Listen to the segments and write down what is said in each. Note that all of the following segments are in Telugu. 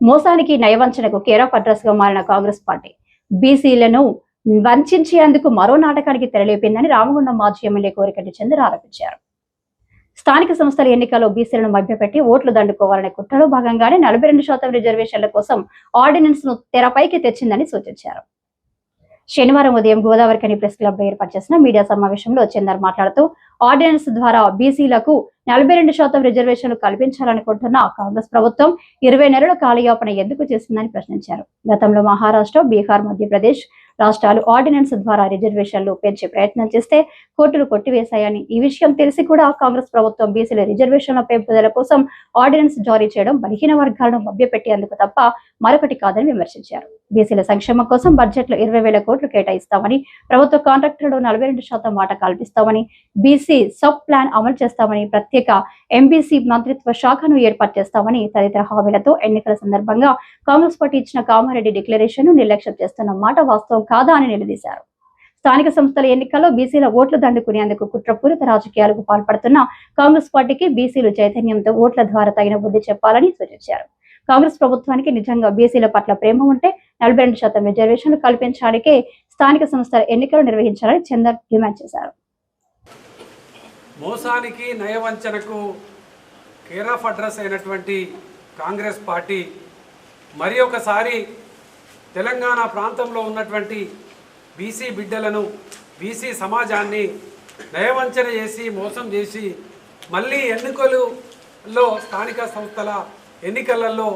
మోసానికి నయవంచనకు కేరాఫ్ అడ్రస్గా మారిన కాంగ్రెస్ పార్టీ. బీసీలను వంచేందుకు మరో నాటకానికి తెరలేపిందని రామగుండం మాజీ ఎమ్మెల్యే కోరికటి చంద్ర ఆరోపించారు. స్థానిక సంస్థల ఎన్నికల్లో బీసీలను మభ్యపెట్టి ఓట్లు దండుకోవాలనే కుట్రలో భాగంగానే నలభై రెండు శాతం రిజర్వేషన్ల కోసం ఆర్డినెన్స్ను తెరపైకి తెచ్చిందని సూచించారు. శనివారం ఉదయం గోదావరికని ప్రెస్ క్లబ్లో ఏర్పాటు చేసిన మీడియా సమావేశంలో చందర్ మాట్లాడుతూ ఆర్డినెన్స్ ద్వారా బీసీలకు నలభై రెండు శాతం రిజర్వేషన్లు కల్పించాలనుకుంటున్న కాంగ్రెస్ ప్రభుత్వం ఇరవై నెలల కాలయాపన ఎందుకు చేసిందని ప్రశ్నించారు. గతంలో మహారాష్ట్ర బీహార్ మధ్యప్రదేశ్ రాష్ట్రాలు ఆర్డినెన్స్ ద్వారా రిజర్వేషన్లు పెంచే ప్రయత్నం చేస్తే కోర్టులు కొట్టివేశాయని ఈ విషయం తెలిసి కూడా కాంగ్రెస్ ప్రభుత్వం బీసీల రిజర్వేషన్ల పెంపుదల కోసం ఆర్డినెన్స్ జారీ చేయడం బలహీన వర్గాలను మభ్యపెట్టేందుకు తప్ప మరొకటి కాదని విమర్శించారు. బీసీల సంక్షేమం కోసం బడ్జెట్లో ఇరవై వేల కోట్లు కేటాయిస్తామని ప్రభుత్వ కాంట్రాక్టులలో నలభై రెండు శాతం మాట కల్పిస్తామని బీసీ సబ్ ప్లాన్ అమలు చేస్తామని ప్రత్యేక ఎంబీసీ మంత్రిత్వ శాఖను ఏర్పాటు చేస్తామని తదితర హామీలతో ఎన్నికల సందర్భంగా కాంగ్రెస్ పార్టీ ఇచ్చిన కామారెడ్డి డిక్లరేషన్ నిర్లక్ష్యం చేస్తున్న మాట వాస్తవం కాదా అని నిలదీశారు. స్థానిక సంస్థల ఎన్నికల్లో బీసీల ఓట్లు దండుకునేందుకు కుట్రపూరిత రాజకీయాలకు పాల్పడుతున్న కాంగ్రెస్ పార్టీకి బీసీలు చైతన్యంతో ఓట్ల ద్వారా తగిన బుద్ధి చెప్పాలని సూచించారు. కాంగ్రెస్ ప్రభుత్వానికి నిజంగా బీసీల పట్ల ప్రేమ ఉంటే నలభై రెండు శాతం రిజర్వేషన్లు కల్పించడానికే స్థానిక సంస్థల ఎన్నికలు నిర్వహించాలని చందర్ డిమాండ్ చేశారు. మోసానికి నయవంచనకు కేర్ ఆఫ్ అడ్రస్ అయినటువంటి కాంగ్రెస్ పార్టీ మరి ఒకసారి తెలంగాణ ప్రాంతంలో ఉన్నటువంటి బీసీ బిడ్డలను బీసీ సమాజాన్ని నయవంచన చేసి మోసం చేసి మళ్ళీ ఎన్నికలలో స్థానిక సంస్థల ఎన్నికలలో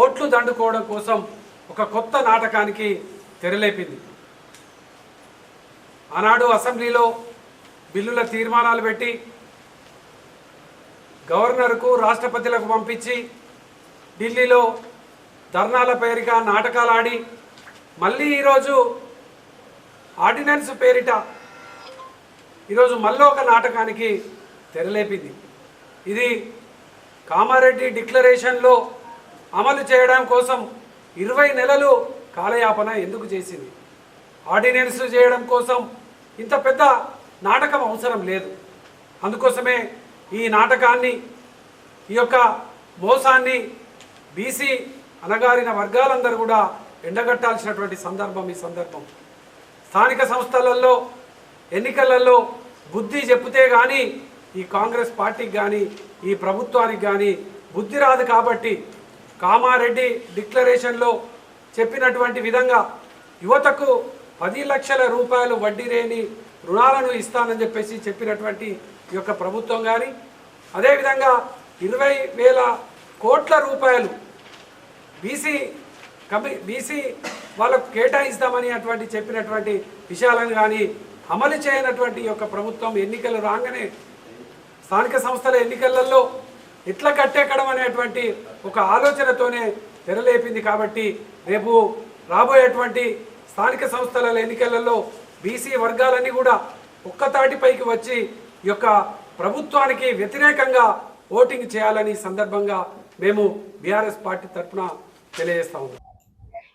ఓట్లు దండుకోవడం కోసం ఒక కొత్త నాటకానికి తెరలేపింది. ఆనాడు అసెంబ్లీలో బిల్లుల తీర్మానాలు పెట్టి గవర్నర్కు రాష్ట్రపతులకు పంపించి ఢిల్లీలో ధర్నాల పేరిట నాటకాలు ఆడి మళ్ళీ ఈరోజు ఆర్డినెన్స్ పేరిట ఈరోజు మళ్ళీ ఒక నాటకానికి తెరలేపింది. ఇది కామారెడ్డి డిక్లరేషన్లో అమలు చేయడం కోసం ఇరవై నెలలు కాలయాపన ఎందుకు చేసింది? ఆర్డినెన్స్ చేయడం కోసం ఇంత పెద్ద నాటకం అవసరం లేదు. అందుకోసమే ఈ నాటకాన్ని ఈ యొక్క మోసాన్ని బీసీ అనగారిన వర్గాలందరూ కూడా ఎండగట్టాల్సినటువంటి సందర్భం ఈ సందర్భం. స్థానిక సంస్థలలో ఎన్నికలలో బుద్ధి చెప్తే కానీ ఈ కాంగ్రెస్ పార్టీకి కానీ ఈ ప్రభుత్వానికి కానీ బుద్ధి రాదు కాబట్టి కామారెడ్డి డిక్లరేషన్లో చెప్పినటువంటి విధంగా యువతకు పది లక్షల రూపాయలు వడ్డీ లేని రుణాలను ఇస్తానని చెప్పేసి చెప్పినటువంటి ఈ యొక్క ప్రభుత్వం కానీ అదేవిధంగా ఇరవై వేల కోట్ల రూపాయలు బీసీ కమి బీసీ వాళ్ళకు కేటాయిస్తామని అటువంటి చెప్పినటువంటి విషయాలను కానీ అమలు చేయనటువంటి యొక్క ప్రభుత్వం ఎన్నికలు రాగానే స్థానిక సంస్థల ఎన్నికలలో ఇట్లా కట్టెక్కడం అనేటువంటి ఒక ఆలోచనతోనే తెరలేపింది కాబట్టి రేపు రాబోయేటువంటి స్థానిక సంస్థల ఎన్నికలలో బీసీ వర్గాలన్నీ కూడా ఒక్కతాటిపైకి వచ్చి యొక్క ప్రభుత్వానికి వ్యతిరేకంగా ఓటింగ్ చేయాలని సందర్భంగా మేము బీఆర్ఎస్ పార్టీ తరఫున తెలియజేస్తా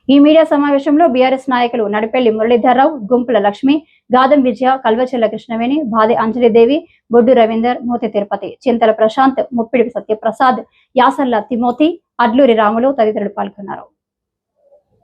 ఈ మీడియా సమావేశంలో బీఆర్ఎస్ నాయకులు నడిపెల్లి మురళీధర్రావు గుంపుల లక్ష్మి గాదం విజయ కల్వచెల్ల కృష్ణవేణి బాది అంజలిదేవి బొడ్డు రవీందర్ మోతి తిరుపతి చింతల ప్రశాంత్ ముప్పిడి సత్యప్రసాద్ యాసర్ల తిమోతి అడ్లూరి రాములు తదితరులు పాల్గొన్నారు.